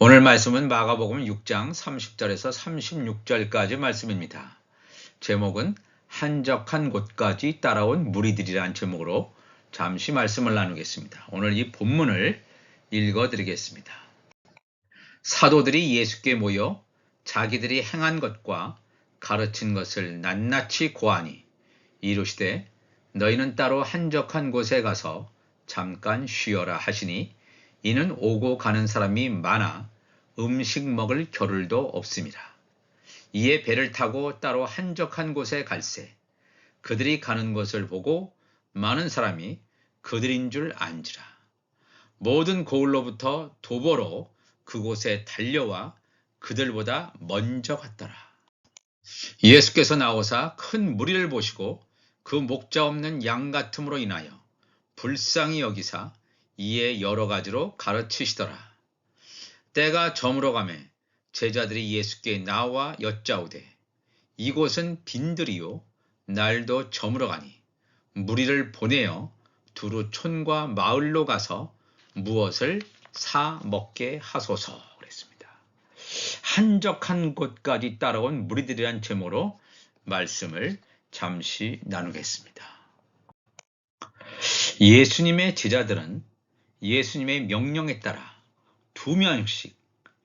오늘 말씀은 마가복음 6장 30절에서 36절까지 말씀입니다. 제목은 한적한 곳까지 따라온 무리들이란 제목으로 잠시 말씀을 나누겠습니다. 오늘 이 본문을 읽어 드리겠습니다. 사도들이 예수께 모여 자기들이 행한 것과 가르친 것을 낱낱이 고하니 이르시되 너희는 따로 한적한 곳에 가서 잠깐 쉬어라 하시니 이는 오고 가는 사람이 많아 음식 먹을 겨를도 없습니다. 이에 배를 타고 따로 한적한 곳에 갈새 그들이 가는 것을 보고 많은 사람이 그들인 줄 안지라. 모든 고을로부터 도보로 그곳에 달려와 그들보다 먼저 갔더라. 예수께서 나오사 큰 무리를 보시고 그 목자 없는 양 같음으로 인하여 불쌍히 여기사 이에 여러 가지로 가르치시더라. 때가 저물어 가매 제자들이 예수께 나와 여짜오되 이곳은 빈들이요 날도 저물어 가니 무리를 보내어 두루 촌과 마을로 가서 무엇을 사 먹게 하소서 그랬습니다. 한적한 곳까지 따라온 무리들이란 제목으로 말씀을 잠시 나누겠습니다. 예수님의 제자들은 예수님의 명령에 따라 두 명씩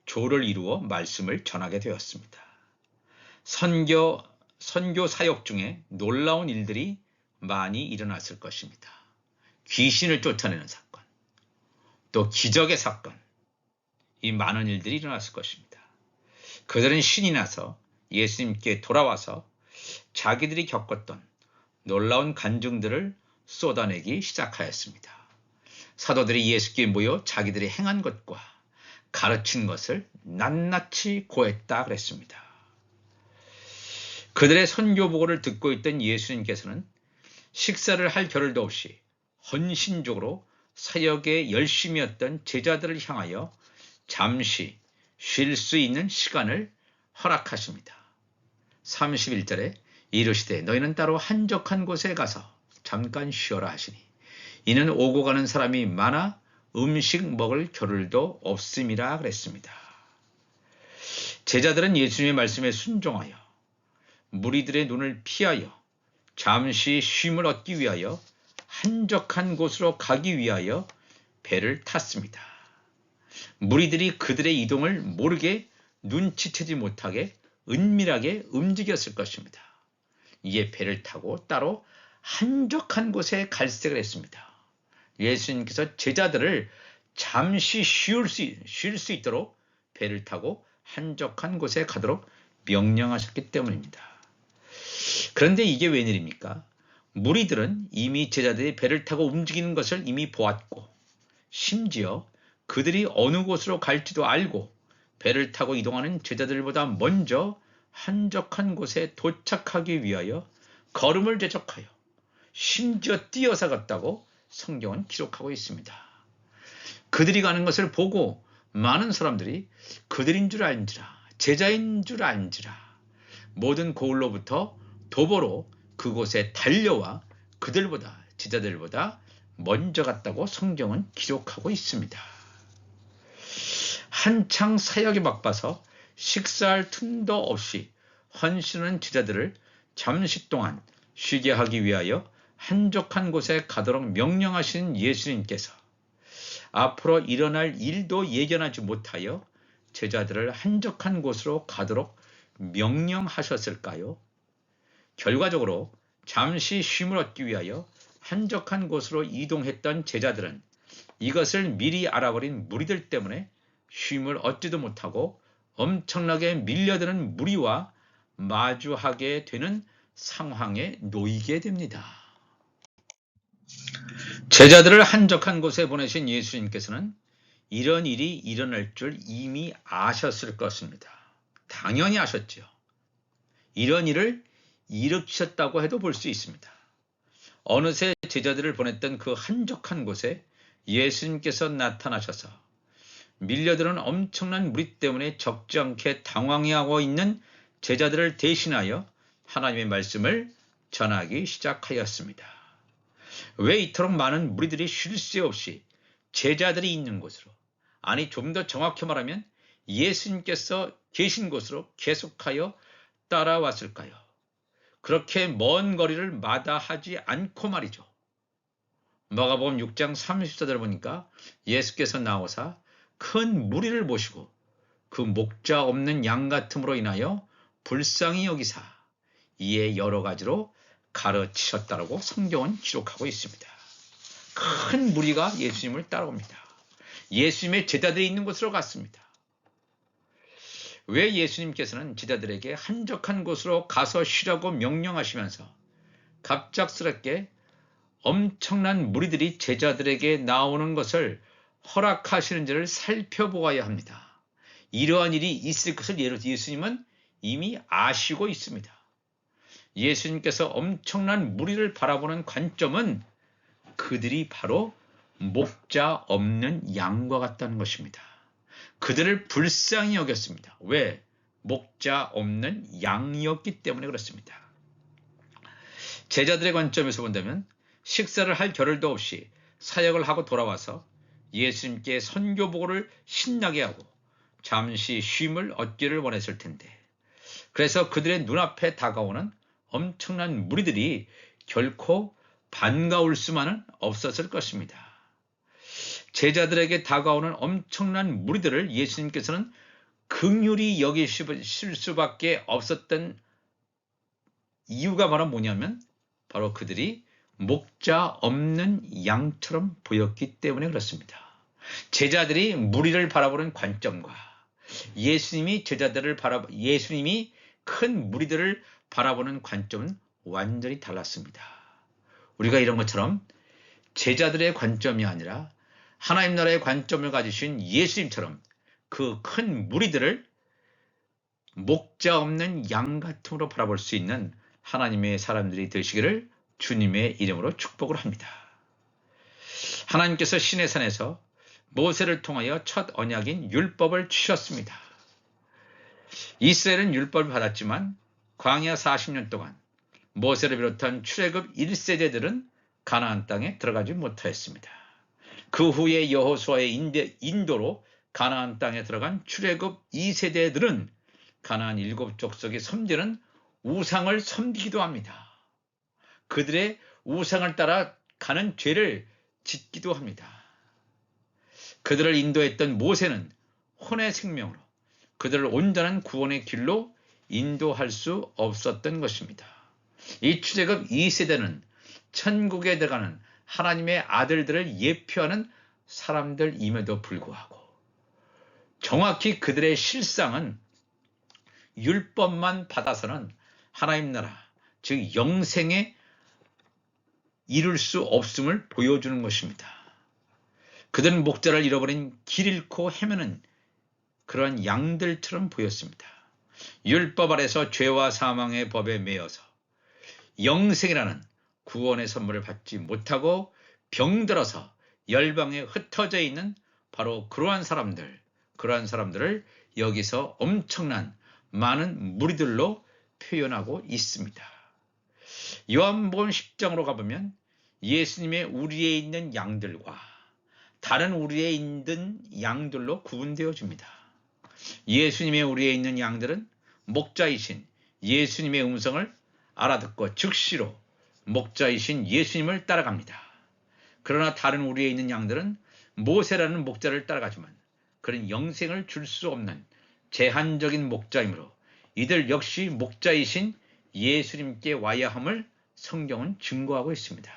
조를 이루어 말씀을 전하게 되었습니다. 선교, 선교 사역 중에 놀라운 일들이 많이 일어났을 것입니다. 귀신을 쫓아내는 사건, 또 기적의 사건, 이 많은 일들이 일어났을 것입니다. 그들은 신이 나서 예수님께 돌아와서 자기들이 겪었던 놀라운 간증들을 쏟아내기 시작하였습니다. 사도들이 예수께 모여 자기들이 행한 것과 가르친 것을 낱낱이 고했다 그랬습니다. 그들의 선교 보고를 듣고 있던 예수님께서는 식사를 할 겨를도 없이 헌신적으로 사역에 열심이었던 제자들을 향하여 잠시 쉴 수 있는 시간을 허락하십니다. 31절에 이르시되 너희는 따로 한적한 곳에 가서 잠깐 쉬어라 하시니 이는 오고 가는 사람이 많아 음식 먹을 겨를도 없음이라 그랬습니다. 제자들은 예수님의 말씀에 순종하여 무리들의 눈을 피하여 잠시 쉼을 얻기 위하여 한적한 곳으로 가기 위하여 배를 탔습니다. 무리들이 그들의 이동을 모르게 눈치채지 못하게 은밀하게 움직였을 것입니다. 이에 배를 타고 따로 한적한 곳에 갈색을 했습니다. 예수님께서 제자들을 잠시 쉴 수, 쉴 수 있도록 배를 타고 한적한 곳에 가도록 명령하셨기 때문입니다. 그런데 이게 웬일입니까? 무리들은 이미 제자들이 배를 타고 움직이는 것을 이미 보았고, 심지어 그들이 어느 곳으로 갈지도 알고 배를 타고 이동하는 제자들보다 먼저 한적한 곳에 도착하기 위하여 걸음을 제적하여 심지어 뛰어서 갔다고 성경은 기록하고 있습니다. 그들이 가는 것을 보고 많은 사람들이 그들인 줄 알지라 제자인 줄 알지라 모든 고을로부터 도보로 그곳에 달려와 그들보다 제자들보다 먼저 갔다고 성경은 기록하고 있습니다. 한창 사역에 바빠서 식사할 틈도 없이 헌신한 제자들을 잠시 동안 쉬게 하기 위하여 한적한 곳에 가도록 명령하신 예수님께서 앞으로 일어날 일도 예견하지 못하여 제자들을 한적한 곳으로 가도록 명령하셨을까요? 결과적으로 잠시 쉼을 얻기 위하여 한적한 곳으로 이동했던 제자들은 이것을 미리 알아버린 무리들 때문에 쉼을 얻지도 못하고 엄청나게 밀려드는 무리와 마주하게 되는 상황에 놓이게 됩니다. 제자들을 한적한 곳에 보내신 예수님께서는 이런 일이 일어날 줄 이미 아셨을 것입니다. 당연히 아셨죠. 이런 일을 일으키셨다고 해도 볼 수 있습니다. 어느새 제자들을 보냈던 그 한적한 곳에 예수님께서 나타나셔서 밀려드는 엄청난 무리 때문에 적지 않게 당황해하고 있는 제자들을 대신하여 하나님의 말씀을 전하기 시작하였습니다. 왜 이토록 많은 무리들이 쉴 새 없이 제자들이 있는 곳으로 아니 좀 더 정확히 말하면 예수님께서 계신 곳으로 계속하여 따라왔을까요? 그렇게 먼 거리를 마다하지 않고 말이죠. 마가복음 6장 30절을 보니까 예수께서 나오사 큰 무리를 보시고 그 목자 없는 양 같음으로 인하여 불쌍히 여기사 이에 여러 가지로 가르치셨다라고 성경은 기록하고 있습니다. 큰 무리가 예수님을 따라옵니다. 예수님의 제자들이 있는 곳으로 갔습니다. 왜 예수님께서는 제자들에게 한적한 곳으로 가서 쉬라고 명령하시면서 갑작스럽게 엄청난 무리들이 제자들에게 나오는 것을 허락하시는지를 살펴보아야 합니다. 이러한 일이 있을 것을 예수님은 이미 아시고 있습니다. 예수님께서 엄청난 무리를 바라보는 관점은 그들이 바로 목자 없는 양과 같다는 것입니다. 그들을 불쌍히 여겼습니다. 왜? 목자 없는 양이었기 때문에 그렇습니다. 제자들의 관점에서 본다면 식사를 할 겨를도 없이 사역을 하고 돌아와서 예수님께 선교보고를 신나게 하고 잠시 쉼을 얻기를 원했을 텐데 그래서 그들의 눈앞에 다가오는 엄청난 무리들이 결코 반가울 수만은 없었을 것입니다. 제자들에게 다가오는 엄청난 무리들을 예수님께서는 극률이 여기실 수밖에 없었던 이유가 바로 뭐냐면 바로 그들이 목자 없는 양처럼 보였기 때문에 그렇습니다. 제자들이 무리를 바라보는 관점과 예수님이 제자들을 바라 예수님이 큰 무리들을 바라보는 관점은 완전히 달랐습니다. 우리가 이런 것처럼 제자들의 관점이 아니라 하나님 나라의 관점을 가지신 예수님처럼 그 큰 무리들을 목자 없는 양 같음으로 바라볼 수 있는 하나님의 사람들이 되시기를 주님의 이름으로 축복을 합니다. 하나님께서 신의 산에서 모세를 통하여 첫 언약인 율법을 주셨습니다. 이스라엘은 율법을 받았지만 광야 40년 동안 모세를 비롯한 출애굽 1세대들은 가나안 땅에 들어가지 못하였습니다. 그 후에 여호수아의 인도로 가나안 땅에 들어간 출애굽 2세대들은 가나안 일곱 족속의 섬기는 우상을 섬기기도 합니다. 그들의 우상을 따라 가는 죄를 짓기도 합니다. 그들을 인도했던 모세는 혼의 생명으로 그들을 온전한 구원의 길로 인도할 수 없었던 것입니다. 이 출애굽 2세대는 천국에 들어가는 하나님의 아들들을 예표하는 사람들임에도 불구하고 정확히 그들의 실상은 율법만 받아서는 하나님 나라, 즉 영생에 이룰 수 없음을 보여주는 것입니다. 그들은 목자를 잃어버린 길 잃고 헤매는 그런 양들처럼 보였습니다. 율법 아래서 죄와 사망의 법에 매여서 영생이라는 구원의 선물을 받지 못하고 병들어서 열방에 흩어져 있는 바로 그러한 사람들, 그러한 사람들을 여기서 엄청난 많은 무리들로 표현하고 있습니다. 요한복음 10장으로 가보면 예수님의 우리에 있는 양들과 다른 우리에 있는 양들로 구분되어 집니다. 예수님의 우리에 있는 양들은 목자이신 예수님의 음성을 알아듣고 즉시로 목자이신 예수님을 따라갑니다. 그러나 다른 우리에 있는 양들은 모세라는 목자를 따라가지만 그런 영생을 줄 수 없는 제한적인 목자이므로 이들 역시 목자이신 예수님께 와야 함을 성경은 증거하고 있습니다.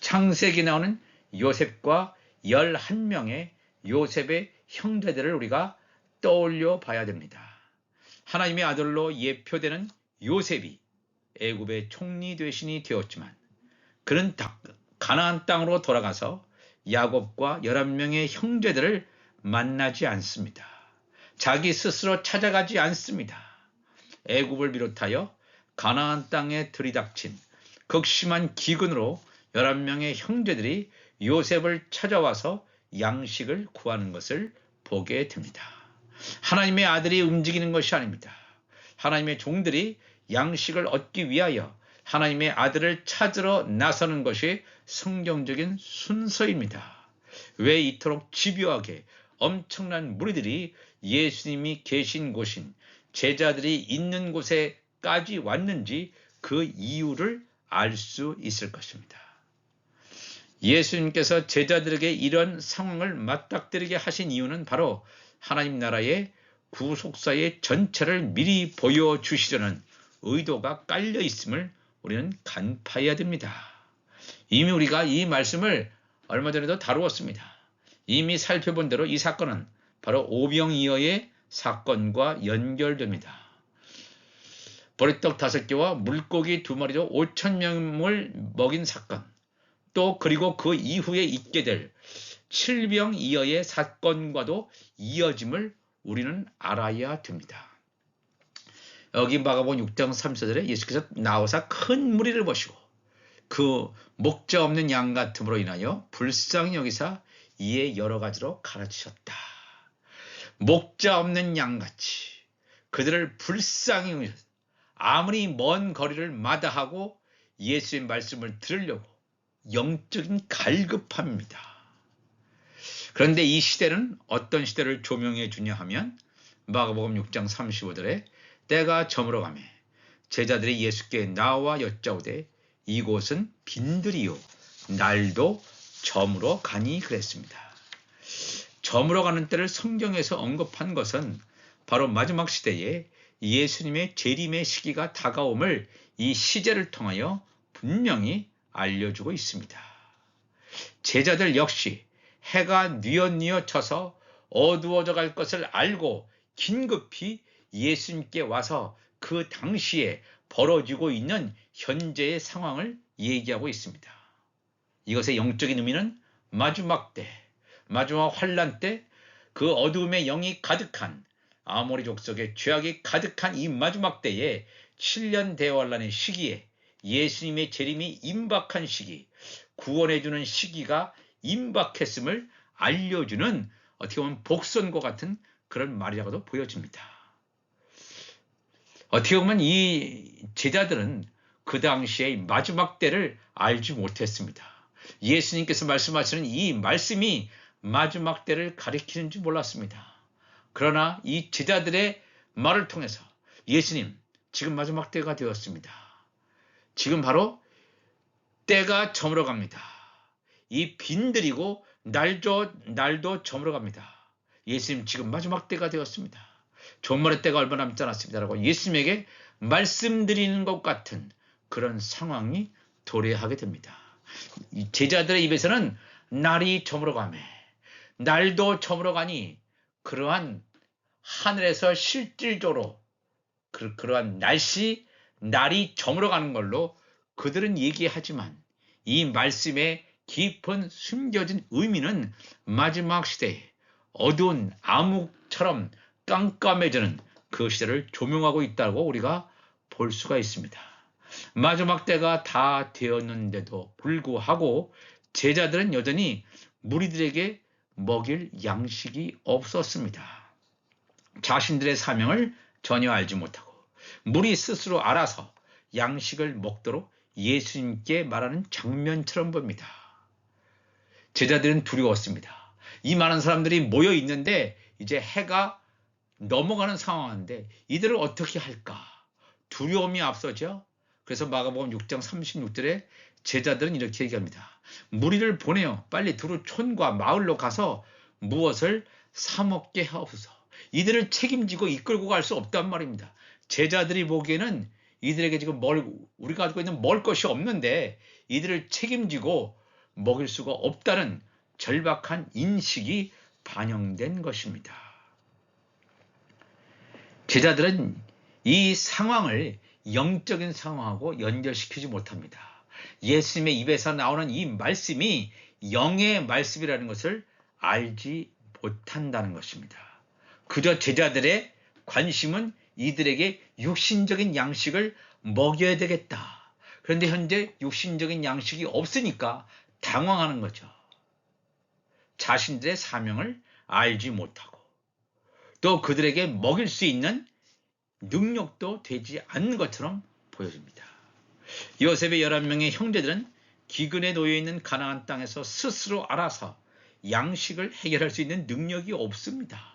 창세기 나오는 요셉과 11명의 요셉의 형제들을 우리가 떠올려 봐야 됩니다. 하나님의 아들로 예표되는 요셉이 애굽의 총리 대신이 되었지만 그는 가나안 땅으로 돌아가서 야곱과 11명의 형제들을 만나지 않습니다. 자기 스스로 찾아가지 않습니다. 애굽을 비롯하여 가나안 땅에 들이닥친 극심한 기근으로 11명의 형제들이 요셉을 찾아와서 양식을 구하는 것을 보게 됩니다. 하나님의 아들이 움직이는 것이 아닙니다. 하나님의 종들이 양식을 얻기 위하여 하나님의 아들을 찾으러 나서는 것이 성경적인 순서입니다. 왜 이토록 집요하게 엄청난 무리들이 예수님이 계신 곳인 제자들이 있는 곳에까지 왔는지 그 이유를 알 수 있을 것입니다. 예수님께서 제자들에게 이런 상황을 맞닥뜨리게 하신 이유는 바로 하나님 나라의 구속사의 전체를 미리 보여주시려는 의도가 깔려 있음을 우리는 간파해야 됩니다. 이미 우리가 이 말씀을 얼마 전에도 다루었습니다. 이미 살펴본 대로 이 사건은 바로 오병이어의 사건과 연결됩니다. 보리떡 다섯 개와 물고기 두 마리로 5천 명을 먹인 사건, 또 그리고 그 이후에 있게 될 칠병이어의 사건과도 이어짐을 우리는 알아야 됩니다. 여기 마가복음 6장 3절에 예수께서 나오사 큰 무리를 보시고 그 목자 없는 양 같음으로 인하여 불쌍히 여기사 이에 여러 가지로 가르치셨다. 목자 없는 양같이 그들을 불쌍히. 아무리 먼 거리를 마다하고 예수의 말씀을 들으려고 영적인 갈급함입니다. 그런데 이 시대는 어떤 시대를 조명해 주냐 하면 마가복음 6장 35절에 때가 저물어 가매 제자들이 예수께 나와 여짜오되 이곳은 빈들이요 날도 저물어 가니 그랬습니다. 저물어 가는 때를 성경에서 언급한 것은 바로 마지막 시대에 예수님의 재림의 시기가 다가옴을 이 시제를 통하여 분명히 알려주고 있습니다. 제자들 역시 해가 뉘엿뉘엿 쳐서 어두워져 갈 것을 알고 긴급히 예수님께 와서 그 당시에 벌어지고 있는 현재의 상황을 얘기하고 있습니다. 이것의 영적인 의미는 마지막 때, 마지막 환란 때 그 어두움의 영이 가득한 아모리 족속의 죄악이 가득한 이 마지막 때에 7년 대환란의 시기에 예수님의 재림이 임박한 시기, 구원해주는 시기가 임박했음을 알려주는 어떻게 보면 복선과 같은 그런 말이라고도 보여집니다. 어떻게 보면 이 제자들은 그 당시의 마지막 때를 알지 못했습니다. 예수님께서 말씀하시는 이 말씀이 마지막 때를 가리키는 줄 몰랐습니다. 그러나 이 제자들의 말을 통해서 예수님, 지금 마지막 때가 되었습니다. 지금 바로 때가 저물어 갑니다. 이 빈들이고 날도, 날도 저물어 갑니다. 예수님, 지금 마지막 때가 되었습니다. 종말의 때가 얼마 남지 않았습니다라고 예수님에게 말씀드리는 것 같은 그런 상황이 도래하게 됩니다. 제자들의 입에서는 날이 저물어 가매 날도 저물어 가니 그러한 하늘에서 실질적으로 그, 그러한 날씨 날이 저물어 가는 걸로 그들은 얘기하지만 이 말씀의 깊은 숨겨진 의미는 마지막 시대에 어두운 암흑처럼 깜깜해지는 그 시대를 조명하고 있다고 우리가 볼 수가 있습니다. 마지막 때가 다 되었는데도 불구하고 제자들은 여전히 무리들에게 먹일 양식이 없었습니다. 자신들의 사명을 전혀 알지 못하고 무리 스스로 알아서 양식을 먹도록 예수님께 말하는 장면처럼 봅니다. 제자들은 두려웠습니다. 이 많은 사람들이 모여 있는데 이제 해가 넘어가는 상황인데 이들을 어떻게 할까? 두려움이 앞서죠. 그래서 마가복음 6장 36절에 제자들은 이렇게 얘기합니다. 무리를 보내어 빨리 두루 촌과 마을로 가서 무엇을 사 먹게 하옵소서. 이들을 책임지고 이끌고 갈 수 없단 말입니다. 제자들이 보기에는 이들에게 지금 뭘 우리가 가지고 있는 먹을 것이 없는데 이들을 책임지고 먹일 수가 없다는 절박한 인식이 반영된 것입니다. 제자들은 이 상황을 영적인 상황하고 연결시키지 못합니다. 예수님의 입에서 나오는 이 말씀이 영의 말씀이라는 것을 알지 못한다는 것입니다. 그저 제자들의 관심은 이들에게 육신적인 양식을 먹여야 되겠다. 그런데 현재 육신적인 양식이 없으니까 당황하는 거죠. 자신들의 사명을 알지 못하고 또 그들에게 먹일 수 있는 능력도 되지 않는 것처럼 보여집니다. 요셉의 11명의 형제들은 기근에 놓여 있는 가나안 땅에서 스스로 알아서 양식을 해결할 수 있는 능력이 없습니다.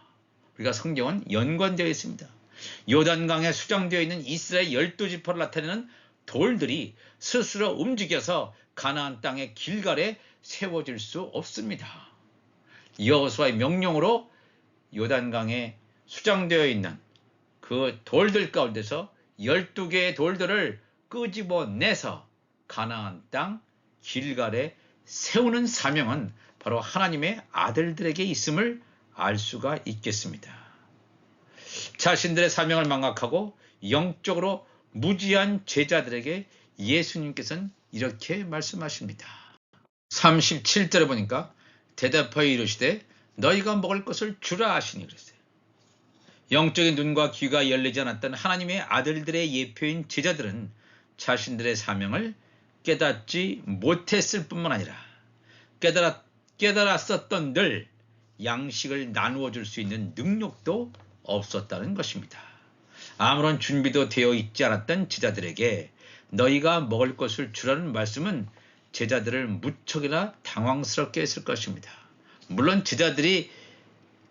우리가 성경은 연관되어 있습니다. 요단강에 수장되어 있는 이스라엘 열두 지파를 나타내는 돌들이 스스로 움직여서 가나안 땅의 길갈에 세워질 수 없습니다. 여호수아의 명령으로 요단강에 수장되어 있는 그 돌들 가운데서 12개의 돌들을 끄집어내서 가나안 땅 길갈에 세우는 사명은 바로 하나님의 아들들에게 있음을 알 수가 있겠습니다. 자신들의 사명을 망각하고 영적으로 무지한 제자들에게 예수님께서는 이렇게 말씀하십니다. 37절에 보니까 대답하여 이르시되 너희가 먹을 것을 주라 하시니 그랬어요. 영적인 눈과 귀가 열리지 않았던 하나님의 아들들의 예표인 제자들은 자신들의 사명을 깨닫지 못했을 뿐만 아니라 깨달았, 깨달았었던 늘 양식을 나누어 줄 수 있는 능력도 없었다는 것입니다. 아무런 준비도 되어 있지 않았던 제자들에게 너희가 먹을 것을 주라는 말씀은 제자들을 무척이나 당황스럽게 했을 것입니다. 물론 제자들이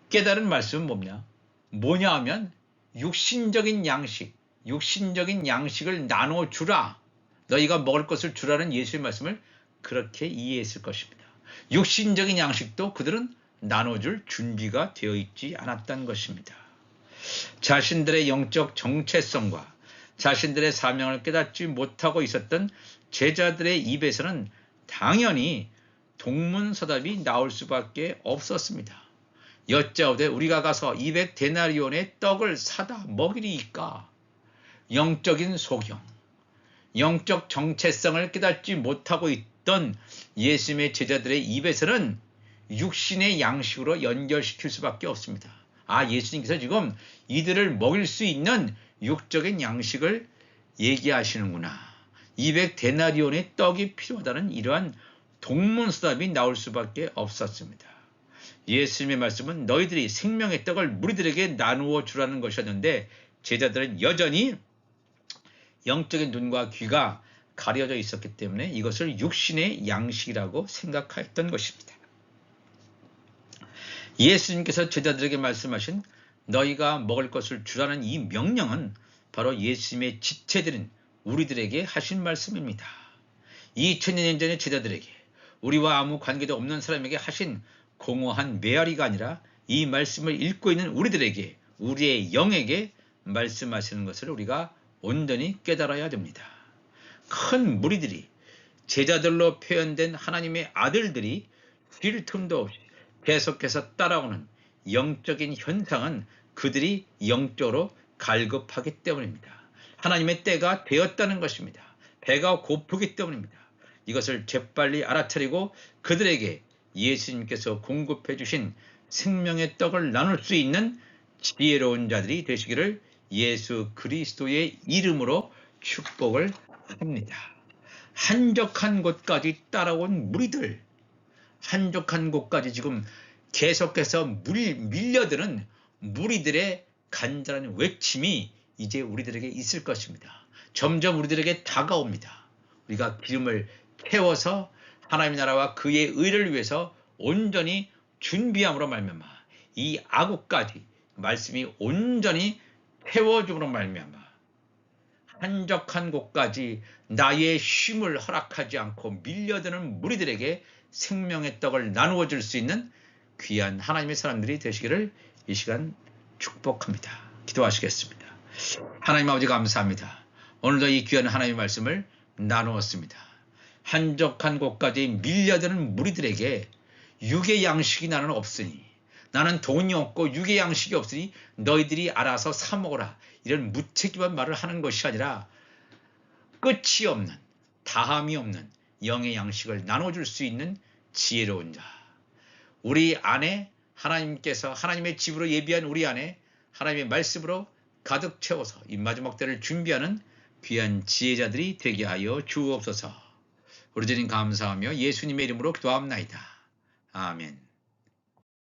깨달은 말씀은 뭐냐? 뭐냐 하면 육신적인 양식, 육신적인 양식을 나눠 주라. 너희가 먹을 것을 주라는 예수의 말씀을 그렇게 이해했을 것입니다. 육신적인 양식도 그들은 나눠줄 준비가 되어 있지 않았던 것입니다. 자신들의 영적 정체성과 자신들의 사명을 깨닫지 못하고 있었던 제자들의 입에서는 당연히 동문서답이 나올 수밖에 없었습니다. 여짜오되 우리가 가서 200 데나리온의 떡을 사다 먹이리이까 영적인 소경, 영적 정체성을 깨닫지 못하고 있던 예수님의 제자들의 입에서는 육신의 양식으로 연결시킬 수밖에 없습니다. 아, 예수님께서 지금 이들을 먹일 수 있는 육적인 양식을 얘기하시는구나. 200데나리온의 떡이 필요하다는 이러한 동문서답이 나올 수밖에 없었습니다. 예수님의 말씀은 너희들이 생명의 떡을 무리들에게 나누어 주라는 것이었는데 제자들은 여전히 영적인 눈과 귀가 가려져 있었기 때문에 이것을 육신의 양식이라고 생각했던 것입니다. 예수님께서 제자들에게 말씀하신 너희가 먹을 것을 주라는 이 명령은 바로 예수님의 지체들인 우리들에게 하신 말씀입니다. 2000년 전의 제자들에게 우리와 아무 관계도 없는 사람에게 하신 공허한 메아리가 아니라 이 말씀을 읽고 있는 우리들에게 우리의 영에게 말씀하시는 것을 우리가 온전히 깨달아야 됩니다. 큰 무리들이 제자들로 표현된 하나님의 아들들이 쉴 틈도 없이 계속해서 따라오는 영적인 현상은 그들이 영적으로 갈급하기 때문입니다. 하나님의 때가 되었다는 것입니다. 배가 고프기 때문입니다. 이것을 재빨리 알아차리고 그들에게 예수님께서 공급해 주신 생명의 떡을 나눌 수 있는 지혜로운 자들이 되시기를 예수 그리스도의 이름으로 축복을 합니다. 한적한 곳까지 따라온 무리들, 한적한 곳까지 지금 계속해서 물, 밀려드는 무리들의 간절한 외침이 이제 우리들에게 있을 것입니다. 점점 우리들에게 다가옵니다. 우리가 기름을 태워서 하나님의 나라와 그의 의를 위해서 온전히 준비함으로 말미암아 이 아구까지 말씀이 온전히 태워줌으로 말미암아 한적한 곳까지 나의 쉼을 허락하지 않고 밀려드는 무리들에게 생명의 떡을 나누어 줄 수 있는 귀한 하나님의 사람들이 되시기를 이 시간 축복합니다. 기도하시겠습니다. 하나님 아버지 감사합니다. 오늘도 이 귀한 하나님의 말씀을 나누었습니다. 한적한 곳까지 밀려드는 무리들에게 육의 양식이 나는 없으니 나는 돈이 없고 육의 양식이 없으니 너희들이 알아서 사 먹어라. 이런 무책임한 말을 하는 것이 아니라 끝이 없는 다함이 없는 영의 양식을 나눠줄 수 있는 지혜로운 자. 우리 안에 하나님께서 하나님의 집으로 예비한 우리 안에 하나님의 말씀으로 가득 채워서 이 마지막 때를 준비하는 귀한 지혜자들이 되게 하여 주옵소서. 우리 주님 감사하며 예수님의 이름으로 기도합나이다. 아멘.